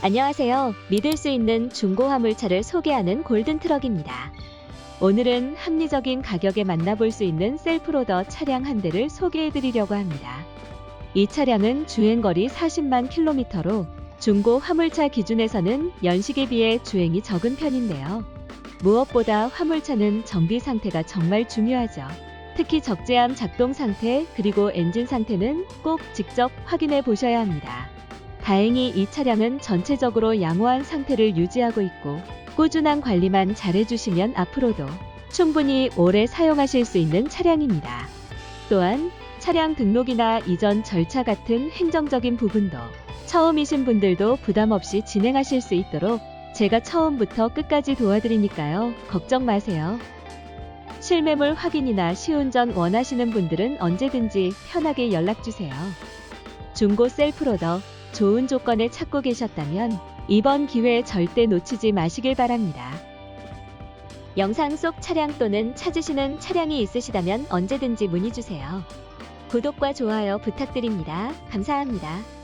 안녕하세요. 믿을 수 있는 중고 화물차를 소개하는 골든트럭입니다. 오늘은 합리적인 가격에 만나볼 수 있는 셀프로더 차량 한 대를 소개해 드리려고 합니다. 이 차량은 주행거리 40만 킬로미터로 중고 화물차 기준에서는 연식에 비해 주행이 적은 편인데요. 무엇보다 화물차는 정비 상태가 정말 중요하죠. 특히 적재함 작동 상태 그리고 엔진 상태는 꼭 직접 확인해 보셔야 합니다. 다행히 이 차량은 전체적으로 양호한 상태를 유지하고 있고 꾸준한 관리만 잘해주시면 앞으로도 충분히 오래 사용하실 수 있는 차량입니다. 또한 차량 등록이나 이전 절차 같은 행정적인 부분도 처음이신 분들도 부담 없이 진행하실 수 있도록 제가 처음부터 끝까지 도와드리니까요. 걱정 마세요. 실매물 확인이나 시운전 원하시는 분들은 언제든지 편하게 연락주세요. 중고 셀프로더 좋은 조건에 찾고 계셨다면 이번 기회 절대 놓치지 마시길 바랍니다. 영상 속 차량 또는 찾으시는 차량이 있으시다면 언제든지 문의 주세요. 구독과 좋아요 부탁드립니다. 감사합니다.